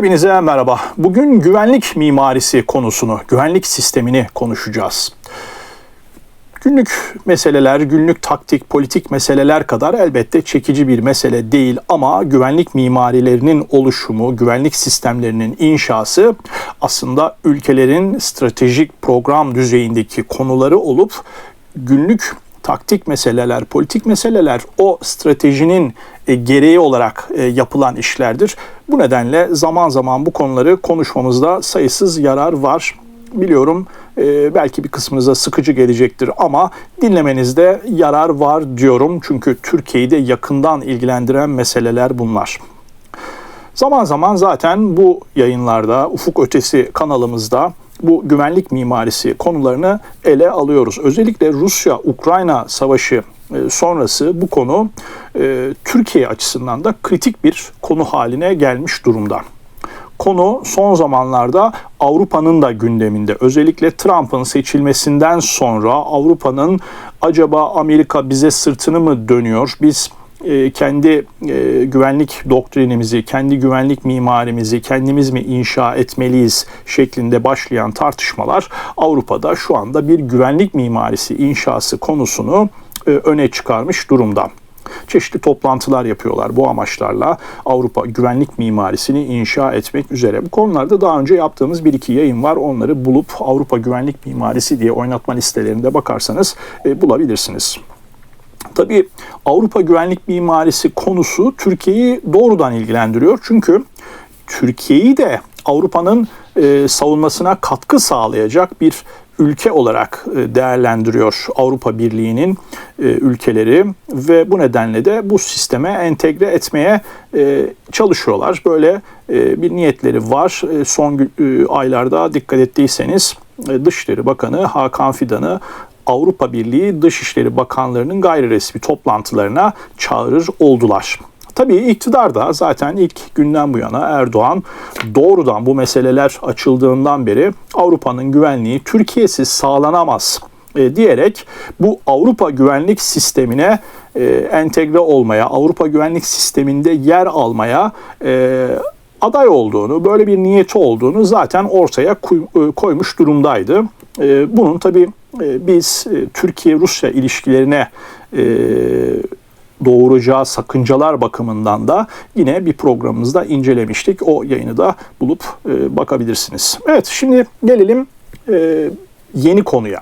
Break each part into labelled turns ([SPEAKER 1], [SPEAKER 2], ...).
[SPEAKER 1] Hepinize merhaba. Bugün güvenlik mimarisi konusunu, güvenlik sistemini konuşacağız. Günlük meseleler, günlük taktik, politik meseleler kadar elbette çekici bir mesele değil ama güvenlik mimarilerinin oluşumu, güvenlik sistemlerinin inşası aslında ülkelerin stratejik program düzeyindeki konuları olup günlük taktik meseleler, politik meseleler o stratejinin e, gereği olarak e, yapılan işlerdir. Bu nedenle zaman zaman bu konuları konuşmamızda sayısız yarar var. Biliyorum e, belki bir kısmınıza sıkıcı gelecektir ama dinlemenizde yarar var diyorum. Çünkü Türkiye'yi de yakından ilgilendiren meseleler bunlar. Zaman zaman zaten bu yayınlarda, Ufuk Ötesi kanalımızda bu güvenlik mimarisi konularını ele alıyoruz. Özellikle Rusya-Ukrayna savaşı e, sonrası bu konu e, Türkiye açısından da kritik bir konu haline gelmiş durumda. Konu son zamanlarda Avrupa'nın da gündeminde. Özellikle Trump'ın seçilmesinden sonra Avrupa'nın acaba Amerika bize sırtını mı dönüyor? Biz e, kendi e, güvenlik doktrinimizi, kendi güvenlik mimarimizi kendimiz mi inşa etmeliyiz şeklinde başlayan tartışmalar Avrupa'da şu anda bir güvenlik mimarisi inşası konusunu e, öne çıkarmış durumda. Çeşitli toplantılar yapıyorlar bu amaçlarla Avrupa güvenlik mimarisini inşa etmek üzere. Bu konularda daha önce yaptığımız bir iki yayın var. Onları bulup Avrupa güvenlik mimarisi diye oynatma listelerinde bakarsanız bulabilirsiniz. Tabii Avrupa güvenlik mimarisi konusu Türkiye'yi doğrudan ilgilendiriyor. Çünkü Türkiye'yi de Avrupa'nın e, savunmasına katkı sağlayacak bir ülke olarak e, değerlendiriyor Avrupa Birliği'nin e, ülkeleri ve bu nedenle de bu sisteme entegre etmeye e, çalışıyorlar. Böyle bir niyetleri var. Son aylarda dikkat ettiyseniz Dışişleri Bakanı Hakan Fidan'ı Avrupa Birliği Dışişleri Bakanlarının gayri resmi toplantılarına çağırır oldular. Tabii iktidar da zaten ilk günden bu yana Erdoğan doğrudan bu meseleler açıldığından beri Avrupa'nın güvenliği Türkiye'siz sağlanamaz e, diyerek bu Avrupa güvenlik sistemine e, entegre olmaya, Avrupa güvenlik sisteminde yer almaya e, aday olduğunu, böyle bir niyeti olduğunu zaten ortaya e, koymuş durumdaydı. E, bunun tabii biz Türkiye-Rusya ilişkilerine doğuracağı sakıncalar bakımından da yine bir programımızda incelemiştik. O yayını da bulup bakabilirsiniz. Evet şimdi gelelim yeni konuya.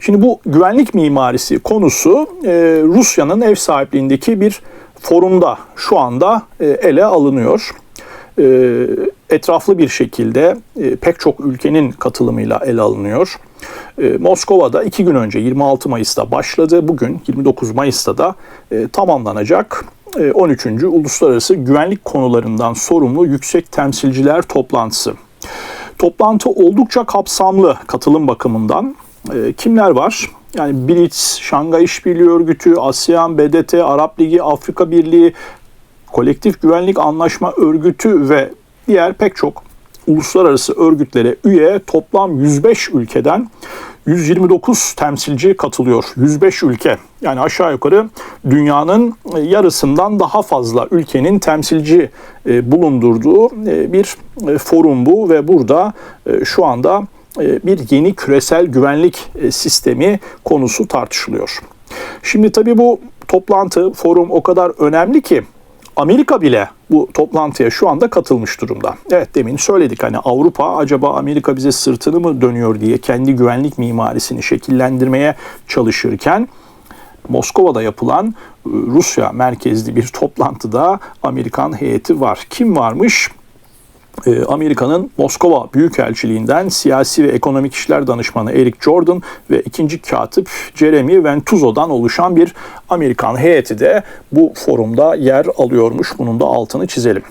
[SPEAKER 1] Şimdi bu güvenlik mimarisi konusu Rusya'nın ev sahipliğindeki bir forumda şu anda e, ele alınıyor. E, etraflı bir şekilde e, pek çok ülkenin katılımıyla ele alınıyor. Moskova'da iki gün önce 26 Mayıs'ta başladı. Bugün 29 Mayıs'ta da tamamlanacak 13. Uluslararası Güvenlik Konularından Sorumlu Yüksek Temsilciler Toplantısı. Toplantı oldukça kapsamlı katılım bakımından. Kimler var? Yani BRICS, Şangay İşbirliği Örgütü, ASEAN, BDT, Arap Ligi, Afrika Birliği, Kolektif Güvenlik Anlaşma Örgütü ve diğer pek çok uluslararası örgütlere üye toplam 105 ülkeden 129 temsilci katılıyor. 105 ülke. Yani aşağı yukarı dünyanın yarısından daha fazla ülkenin temsilci e, bulundurduğu e, bir e, forum bu ve burada şu anda e, bir yeni küresel güvenlik e, sistemi konusu tartışılıyor. Şimdi tabii bu toplantı, forum o kadar önemli ki Amerika bile bu toplantıya şu anda katılmış durumda. Evet demin söyledik hani Avrupa acaba Amerika bize sırtını mı dönüyor diye kendi güvenlik mimarisini şekillendirmeye çalışırken Moskova'da yapılan e, Rusya merkezli bir toplantıda Amerikan heyeti var. Kim varmış? Ee, Amerika'nın Moskova Büyükelçiliğinden siyasi ve ekonomik işler danışmanı Eric Jordan ve ikinci katip Jeremy Ventuzo'dan oluşan bir Amerikan heyeti de bu forumda yer alıyormuş. Bunun da altını çizelim.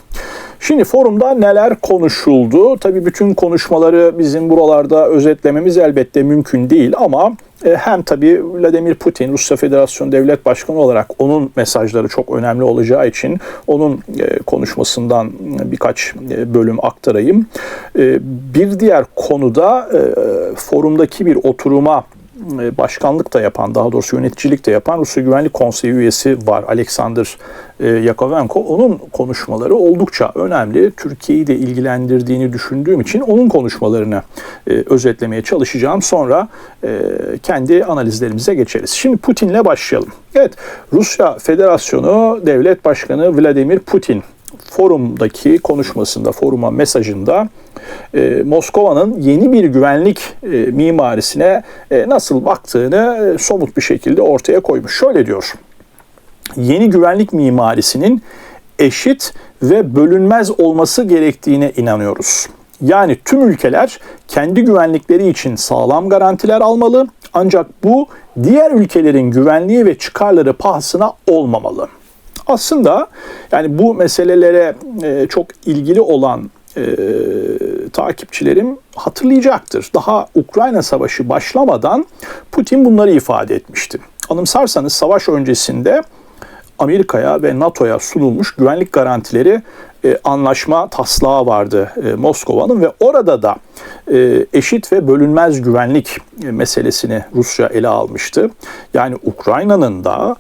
[SPEAKER 1] Şimdi forumda neler konuşuldu? Tabii bütün konuşmaları bizim buralarda özetlememiz elbette mümkün değil ama e, hem tabii Vladimir Putin, Rusya Federasyonu Devlet Başkanı olarak onun mesajları çok önemli olacağı için onun e, konuşmasından birkaç e, bölüm aktarayım. Bir diğer konuda forumdaki bir oturuma başkanlık da yapan, daha doğrusu yöneticilik de yapan Rusya Güvenlik Konseyi üyesi var. Alexander e, Yakovenko. Onun konuşmaları oldukça önemli. Türkiye'yi de ilgilendirdiğini düşündüğüm için onun konuşmalarını e, özetlemeye çalışacağım. Sonra kendi analizlerimize geçeriz. Şimdi Putin'le başlayalım. Evet, Rusya Federasyonu Devlet Başkanı Vladimir Putin forumdaki konuşmasında, foruma mesajında e, Moskova'nın yeni bir güvenlik e, mimarisine e, nasıl baktığını e, somut bir şekilde ortaya koymuş. Şöyle diyor. Yeni güvenlik mimarisinin eşit ve bölünmez olması gerektiğine inanıyoruz. Yani tüm ülkeler kendi güvenlikleri için sağlam garantiler almalı ancak bu diğer ülkelerin güvenliği ve çıkarları pahasına olmamalı. Aslında yani bu meselelere e, çok ilgili olan e, takipçilerim hatırlayacaktır. Daha Ukrayna Savaşı başlamadan Putin bunları ifade etmişti. Anımsarsanız savaş öncesinde Amerika'ya ve NATO'ya sunulmuş güvenlik garantileri e, anlaşma taslağı vardı Moskova'nın ve orada da eşit ve bölünmez güvenlik meselesini Rusya ele almıştı. Yani Ukrayna'nın da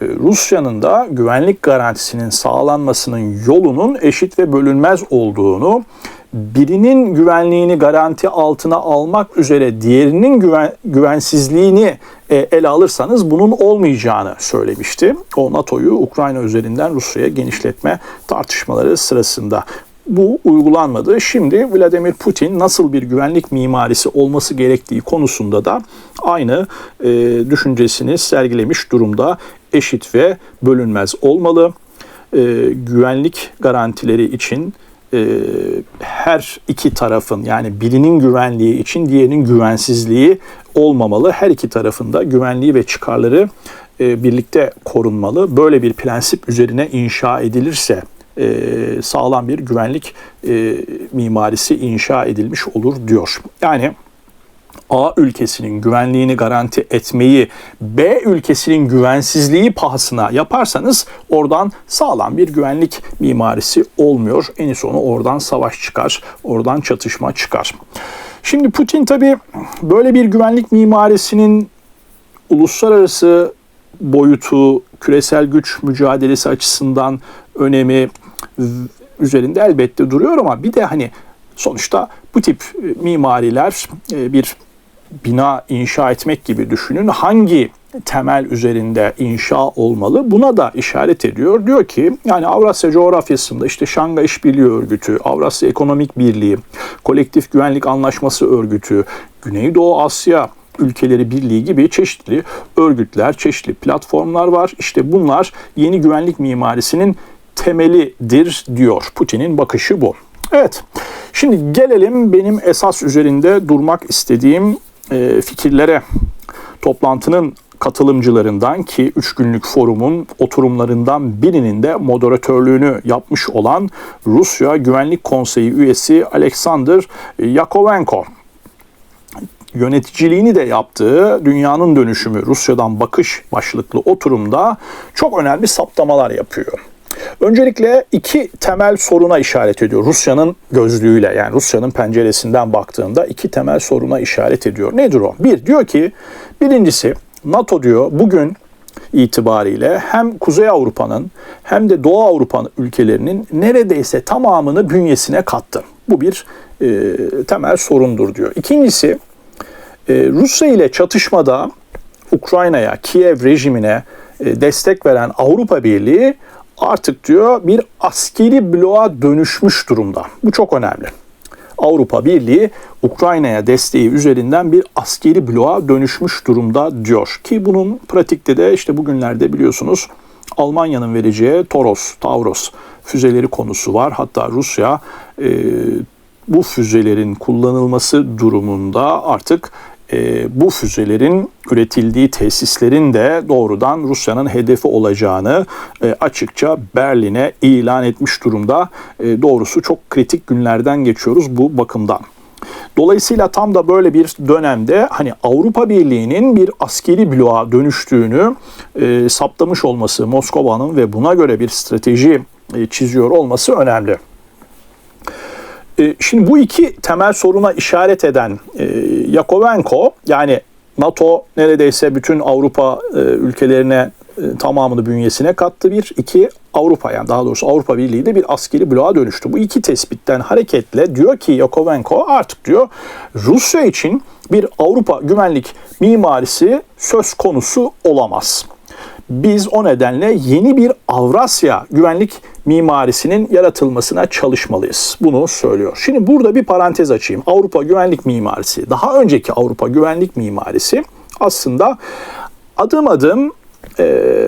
[SPEAKER 1] Rusya'nın da güvenlik garantisinin sağlanmasının yolunun eşit ve bölünmez olduğunu, birinin güvenliğini garanti altına almak üzere diğerinin güven, güvensizliğini e, ele alırsanız bunun olmayacağını söylemişti. O NATO'yu Ukrayna üzerinden Rusya'ya genişletme tartışmaları sırasında bu uygulanmadı. Şimdi Vladimir Putin nasıl bir güvenlik mimarisi olması gerektiği konusunda da aynı e, düşüncesini sergilemiş durumda. Eşit ve bölünmez olmalı. E, güvenlik garantileri için e, her iki tarafın yani birinin güvenliği için diğerinin güvensizliği olmamalı. Her iki tarafında güvenliği ve çıkarları e, birlikte korunmalı. Böyle bir prensip üzerine inşa edilirse e, sağlam bir güvenlik e, mimarisi inşa edilmiş olur diyor. Yani A ülkesinin güvenliğini garanti etmeyi B ülkesinin güvensizliği pahasına yaparsanız oradan sağlam bir güvenlik mimarisi olmuyor. En sonu oradan savaş çıkar, oradan çatışma çıkar. Şimdi Putin tabi böyle bir güvenlik mimarisinin uluslararası boyutu, küresel güç mücadelesi açısından önemi üzerinde elbette duruyor ama bir de hani sonuçta bu tip mimariler e, bir bina inşa etmek gibi düşünün. Hangi temel üzerinde inşa olmalı. Buna da işaret ediyor. Diyor ki yani Avrasya coğrafyasında işte Şangay İşbirliği Örgütü, Avrasya Ekonomik Birliği, Kolektif Güvenlik Anlaşması Örgütü, Güneydoğu Asya ülkeleri birliği gibi çeşitli örgütler, çeşitli platformlar var. İşte bunlar yeni güvenlik mimarisinin temelidir diyor. Putin'in bakışı bu. Evet. Şimdi gelelim benim esas üzerinde durmak istediğim e, fikirlere. Toplantının katılımcılarından ki 3 günlük forumun oturumlarından birinin de moderatörlüğünü yapmış olan Rusya Güvenlik Konseyi üyesi Alexander Yakovenko yöneticiliğini de yaptığı Dünyanın Dönüşümü Rusya'dan Bakış başlıklı oturumda çok önemli saptamalar yapıyor. Öncelikle iki temel soruna işaret ediyor. Rusya'nın gözlüğüyle yani Rusya'nın penceresinden baktığında iki temel soruna işaret ediyor. Nedir o? Bir diyor ki birincisi NATO diyor bugün itibariyle hem Kuzey Avrupa'nın hem de Doğu Avrupa ülkelerinin neredeyse tamamını bünyesine kattı. Bu bir e, temel sorundur diyor. İkincisi e, Rusya ile çatışmada Ukrayna'ya, Kiev rejimine e, destek veren Avrupa Birliği artık diyor bir askeri bloğa dönüşmüş durumda. Bu çok önemli. Avrupa Birliği Ukrayna'ya desteği üzerinden bir askeri bloğa dönüşmüş durumda diyor. Ki bunun pratikte de işte bugünlerde biliyorsunuz Almanya'nın vereceği Toros, Tauros füzeleri konusu var. Hatta Rusya e, bu füzelerin kullanılması durumunda artık e, bu füzelerin üretildiği tesislerin de doğrudan Rusya'nın hedefi olacağını e, açıkça Berlin'e ilan etmiş durumda. E, doğrusu çok kritik günlerden geçiyoruz bu bakımdan. Dolayısıyla tam da böyle bir dönemde hani Avrupa Birliği'nin bir askeri bloğa dönüştüğünü e, saptamış olması Moskova'nın ve buna göre bir strateji e, çiziyor olması önemli. E, şimdi bu iki temel soruna işaret eden e, Yakovenko yani NATO neredeyse bütün Avrupa e, ülkelerine e, tamamını bünyesine kattı bir. iki Avrupa yani daha doğrusu Avrupa Birliği de bir askeri bloğa dönüştü. Bu iki tespitten hareketle diyor ki Yakovenko artık diyor Rusya için bir Avrupa güvenlik mimarisi söz konusu olamaz. Biz o nedenle yeni bir Avrasya güvenlik mimarisinin yaratılmasına çalışmalıyız. Bunu söylüyor. Şimdi burada bir parantez açayım. Avrupa güvenlik mimarisi, daha önceki Avrupa güvenlik mimarisi aslında adım adım e,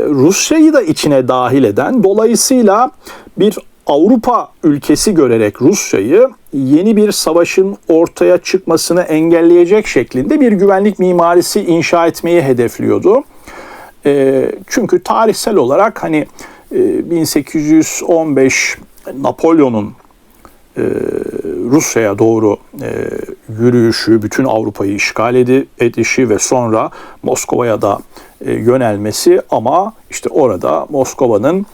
[SPEAKER 1] Rusya'yı da içine dahil eden, dolayısıyla bir Avrupa ülkesi görerek Rusya'yı yeni bir savaşın ortaya çıkmasını engelleyecek şeklinde bir güvenlik mimarisi inşa etmeyi hedefliyordu. E, çünkü tarihsel olarak hani e, 1815 Napolyon'un e, Rusya'ya doğru e, yürüyüşü, bütün Avrupa'yı işgal edişi ve sonra Moskova'ya da e, yönelmesi ama işte orada Moskova'nın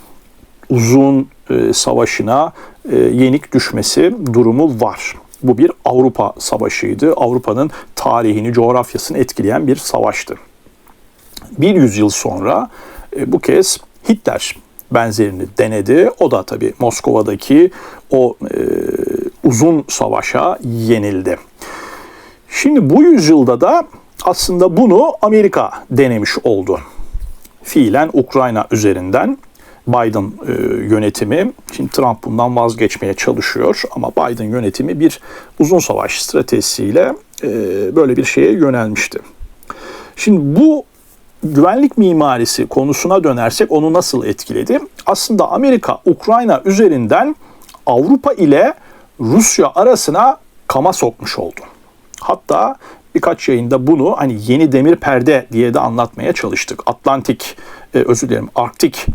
[SPEAKER 1] uzun e, savaşına e, yenik düşmesi durumu var. Bu bir Avrupa savaşıydı. Avrupa'nın tarihini, coğrafyasını etkileyen bir savaştı. Bir yüzyıl sonra e, bu kez Hitler benzerini denedi. O da tabii Moskova'daki o e, uzun savaşa yenildi. Şimdi bu yüzyılda da aslında bunu Amerika denemiş oldu. Fiilen Ukrayna üzerinden Biden e, yönetimi, şimdi Trump bundan vazgeçmeye çalışıyor ama Biden yönetimi bir uzun savaş stratejisiyle e, böyle bir şeye yönelmişti. Şimdi bu güvenlik mimarisi konusuna dönersek onu nasıl etkiledi? Aslında Amerika Ukrayna üzerinden Avrupa ile Rusya arasına kama sokmuş oldu. Hatta birkaç yayında bunu hani yeni demir perde diye de anlatmaya çalıştık. Atlantik, e, özür dilerim Arktik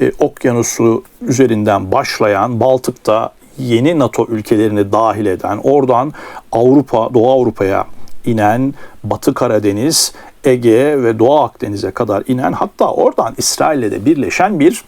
[SPEAKER 1] e, okyanusu üzerinden başlayan Baltık'ta yeni NATO ülkelerini dahil eden, oradan Avrupa, Doğu Avrupa'ya inen Batı Karadeniz, Ege ve Doğu Akdeniz'e kadar inen hatta oradan İsrail'le de birleşen bir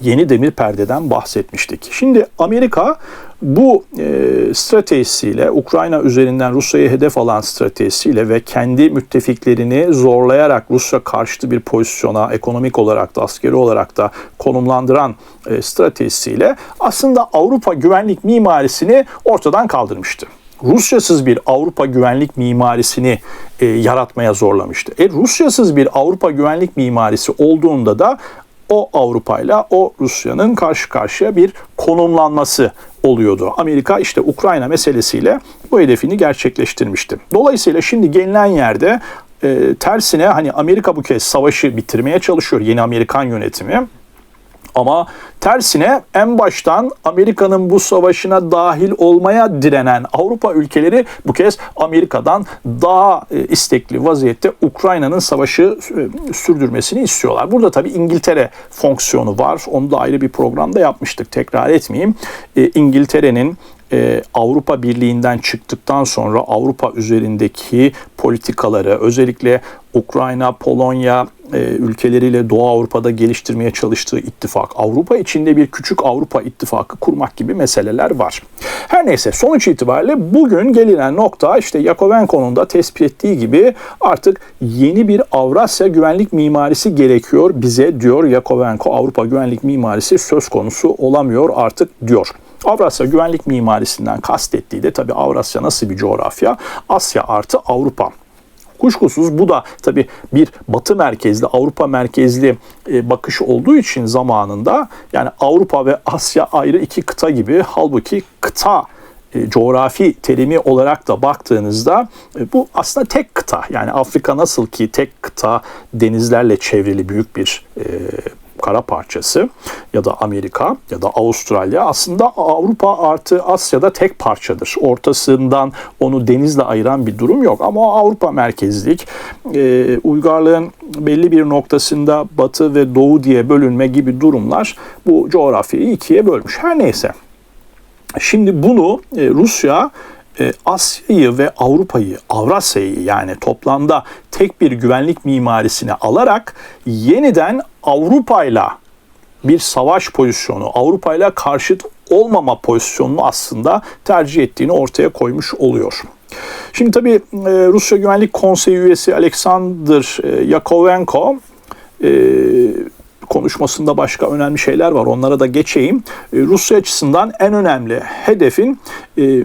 [SPEAKER 1] yeni demir perdeden bahsetmiştik. Şimdi Amerika bu e, stratejisiyle Ukrayna üzerinden Rusya'yı hedef alan stratejisiyle ve kendi müttefiklerini zorlayarak Rusya karşıtı bir pozisyona ekonomik olarak da askeri olarak da konumlandıran e, stratejisiyle aslında Avrupa güvenlik mimarisini ortadan kaldırmıştı. Rusyasız bir Avrupa güvenlik mimarisini e, yaratmaya zorlamıştı. E, Rusyasız bir Avrupa güvenlik mimarisi olduğunda da o Avrupa ile o Rusya'nın karşı karşıya bir konumlanması oluyordu. Amerika işte Ukrayna meselesiyle bu hedefini gerçekleştirmişti. Dolayısıyla şimdi gelinen yerde e, tersine hani Amerika bu kez savaşı bitirmeye çalışıyor yeni Amerikan yönetimi. Ama tersine en baştan Amerika'nın bu savaşına dahil olmaya direnen Avrupa ülkeleri bu kez Amerika'dan daha e, istekli vaziyette Ukrayna'nın savaşı e, sürdürmesini istiyorlar. Burada tabii İngiltere fonksiyonu var. Onu da ayrı bir programda yapmıştık. Tekrar etmeyeyim. E, İngiltere'nin Avrupa Birliği'nden çıktıktan sonra Avrupa üzerindeki politikaları özellikle Ukrayna, Polonya e, ülkeleriyle Doğu Avrupa'da geliştirmeye çalıştığı ittifak, Avrupa içinde bir küçük Avrupa ittifakı kurmak gibi meseleler var. Her neyse sonuç itibariyle bugün gelinen nokta işte Yakovenko'nun da tespit ettiği gibi artık yeni bir Avrasya güvenlik mimarisi gerekiyor bize diyor Yakovenko. Avrupa güvenlik mimarisi söz konusu olamıyor artık diyor. Avrasya güvenlik mimarisinden kastettiği de tabii Avrasya nasıl bir coğrafya? Asya artı Avrupa. Kuşkusuz bu da tabii bir batı merkezli, Avrupa merkezli e, bakış olduğu için zamanında yani Avrupa ve Asya ayrı iki kıta gibi halbuki kıta e, coğrafi terimi olarak da baktığınızda e, bu aslında tek kıta. Yani Afrika nasıl ki tek kıta denizlerle çevrili büyük bir kara parçası ya da Amerika ya da Avustralya aslında Avrupa artı Asya'da tek parçadır. Ortasından onu denizle ayıran bir durum yok ama Avrupa merkezlik e, uygarlığın belli bir noktasında batı ve doğu diye bölünme gibi durumlar bu coğrafyayı ikiye bölmüş. Her neyse. Şimdi bunu e, Rusya Asya'yı ve Avrupa'yı, Avrasya'yı yani toplamda tek bir güvenlik mimarisine alarak yeniden Avrupa'yla bir savaş pozisyonu, Avrupa'yla karşıt olmama pozisyonunu aslında tercih ettiğini ortaya koymuş oluyor. Şimdi tabii e, Rusya Güvenlik Konseyi üyesi Alexander e, Yakovenko e, konuşmasında başka önemli şeyler var. Onlara da geçeyim. E, Rusya açısından en önemli hedefin e,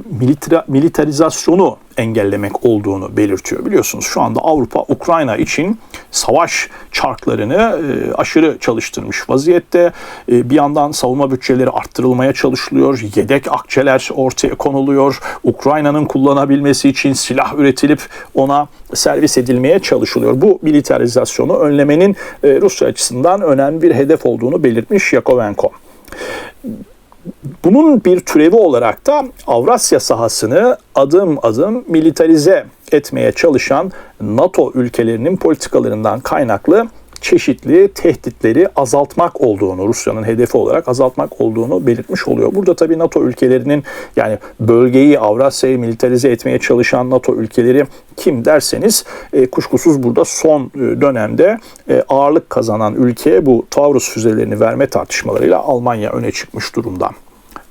[SPEAKER 1] militarizasyonu engellemek olduğunu belirtiyor. Biliyorsunuz şu anda Avrupa Ukrayna için savaş çarklarını e, aşırı çalıştırmış vaziyette. E, bir yandan savunma bütçeleri arttırılmaya çalışılıyor. Yedek akçeler ortaya konuluyor. Ukrayna'nın kullanabilmesi için silah üretilip ona servis edilmeye çalışılıyor. Bu militarizasyonu önlemenin e, Rusya açısından önemli bir hedef olduğunu belirtmiş Yakovenko. Bunun bir türevi olarak da Avrasya sahasını adım adım militarize etmeye çalışan NATO ülkelerinin politikalarından kaynaklı çeşitli tehditleri azaltmak olduğunu, Rusya'nın hedefi olarak azaltmak olduğunu belirtmiş oluyor. Burada tabii NATO ülkelerinin yani bölgeyi Avrasya'yı militarize etmeye çalışan NATO ülkeleri kim derseniz e, kuşkusuz burada son e, dönemde e, ağırlık kazanan ülke bu Taurus füzelerini verme tartışmalarıyla Almanya öne çıkmış durumda.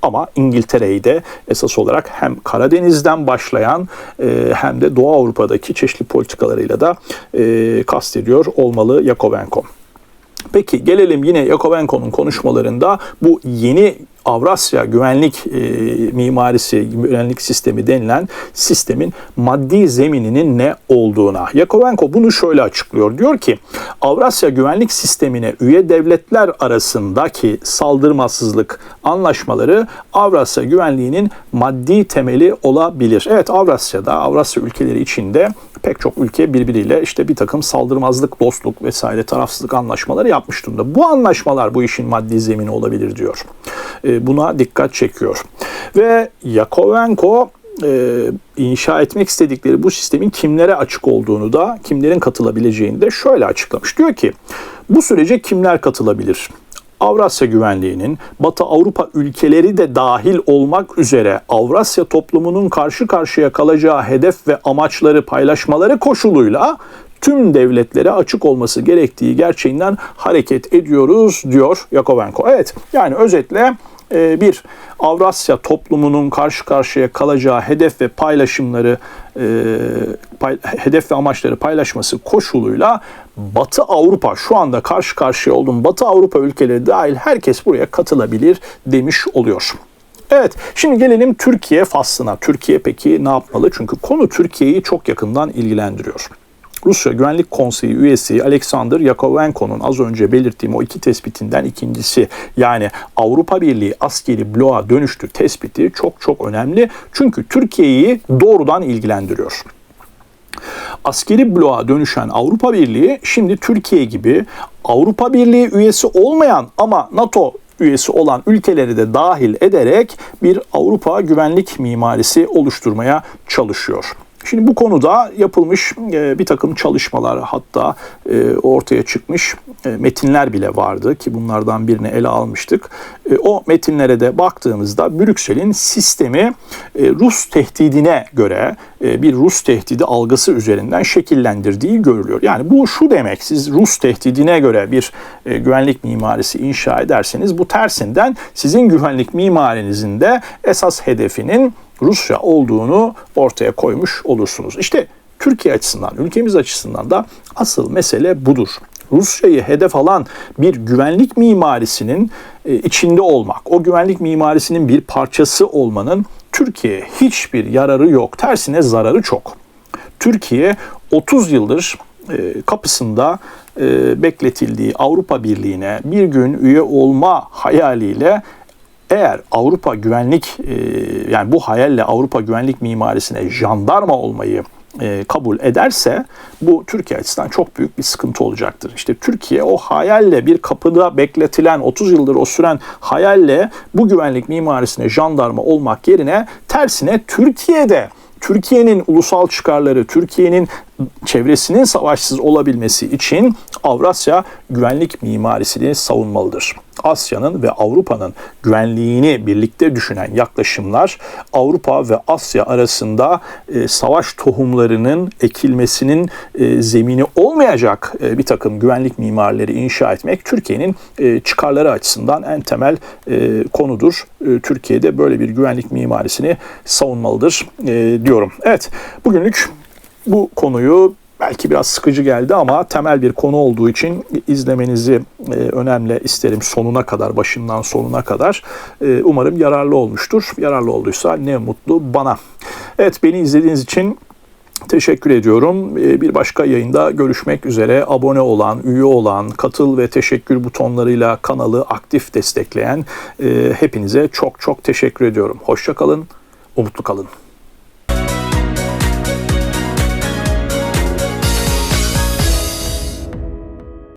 [SPEAKER 1] Ama İngiltere'yi de esas olarak hem Karadeniz'den başlayan e, hem de Doğu Avrupa'daki çeşitli politikalarıyla da e, kastediyor olmalı Yakovenko. Peki gelelim yine Yakovenko'nun konuşmalarında bu yeni Avrasya güvenlik e, mimarisi, güvenlik sistemi denilen sistemin maddi zemininin ne olduğuna. Yakovenko bunu şöyle açıklıyor. Diyor ki Avrasya güvenlik sistemine üye devletler arasındaki saldırmasızlık anlaşmaları Avrasya güvenliğinin maddi temeli olabilir. Evet Avrasya'da, Avrasya ülkeleri içinde pek çok ülke birbiriyle işte bir takım saldırmazlık, dostluk vesaire tarafsızlık anlaşmaları yapmış durumda. Bu anlaşmalar bu işin maddi zemini olabilir diyor. E, buna dikkat çekiyor. Ve Yakovenko e, inşa etmek istedikleri bu sistemin kimlere açık olduğunu da kimlerin katılabileceğini de şöyle açıklamış. Diyor ki bu sürece kimler katılabilir? Avrasya Güvenliği'nin Batı Avrupa ülkeleri de dahil olmak üzere Avrasya toplumunun karşı karşıya kalacağı hedef ve amaçları paylaşmaları koşuluyla tüm devletlere açık olması gerektiği gerçeğinden hareket ediyoruz diyor Yakovenko. Evet yani özetle e, bir Avrasya toplumunun karşı karşıya kalacağı hedef ve paylaşımları e, hedef ve amaçları paylaşması koşuluyla Batı Avrupa şu anda karşı karşıya olduğum Batı Avrupa ülkeleri dahil herkes buraya katılabilir demiş oluyor. Evet, şimdi gelelim Türkiye faslına. Türkiye peki ne yapmalı? Çünkü konu Türkiye'yi çok yakından ilgilendiriyor. Rusya Güvenlik Konseyi üyesi Alexander Yakovenko'nun az önce belirttiğim o iki tespitinden ikincisi yani Avrupa Birliği askeri bloğa dönüştü tespiti çok çok önemli. Çünkü Türkiye'yi doğrudan ilgilendiriyor. Askeri bloğa dönüşen Avrupa Birliği şimdi Türkiye gibi Avrupa Birliği üyesi olmayan ama NATO üyesi olan ülkeleri de dahil ederek bir Avrupa güvenlik mimarisi oluşturmaya çalışıyor. Şimdi bu konuda yapılmış e, bir takım çalışmalar hatta e, ortaya çıkmış e, metinler bile vardı ki bunlardan birini ele almıştık. O metinlere de baktığımızda Brüksel'in sistemi Rus tehdidine göre bir Rus tehdidi algısı üzerinden şekillendirdiği görülüyor. Yani bu şu demek siz Rus tehdidine göre bir güvenlik mimarisi inşa ederseniz bu tersinden sizin güvenlik mimarinizin de esas hedefinin Rusya olduğunu ortaya koymuş olursunuz. İşte Türkiye açısından, ülkemiz açısından da asıl mesele budur. Rusya'yı hedef alan bir güvenlik mimarisinin e, içinde olmak, o güvenlik mimarisinin bir parçası olmanın Türkiye'ye hiçbir yararı yok. Tersine zararı çok. Türkiye 30 yıldır e, kapısında e, bekletildiği Avrupa Birliği'ne bir gün üye olma hayaliyle eğer Avrupa güvenlik e, yani bu hayalle Avrupa güvenlik mimarisine jandarma olmayı e, kabul ederse bu Türkiye açısından çok büyük bir sıkıntı olacaktır. İşte Türkiye o hayalle bir kapıda bekletilen 30 yıldır o süren hayalle bu güvenlik mimarisine jandarma olmak yerine tersine Türkiye'de Türkiye'nin ulusal çıkarları, Türkiye'nin çevresinin savaşsız olabilmesi için Avrasya güvenlik mimarisini savunmalıdır. Asya'nın ve Avrupa'nın güvenliğini birlikte düşünen yaklaşımlar Avrupa ve Asya arasında e, savaş tohumlarının ekilmesinin e, zemini olmayacak e, bir takım güvenlik mimarları inşa etmek Türkiye'nin e, çıkarları açısından en temel e, konudur. E, Türkiye'de böyle bir güvenlik mimarisini savunmalıdır e, diyorum. Evet bugünlük bu konuyu belki biraz sıkıcı geldi ama temel bir konu olduğu için izlemenizi e, önemli isterim sonuna kadar, başından sonuna kadar. E, umarım yararlı olmuştur. Yararlı olduysa ne mutlu bana. Evet beni izlediğiniz için Teşekkür ediyorum. E, Bir başka yayında görüşmek üzere. Abone olan, üye olan, katıl ve teşekkür butonlarıyla kanalı aktif destekleyen e, hepinize çok çok teşekkür ediyorum. Hoşça kalın, umutlu kalın.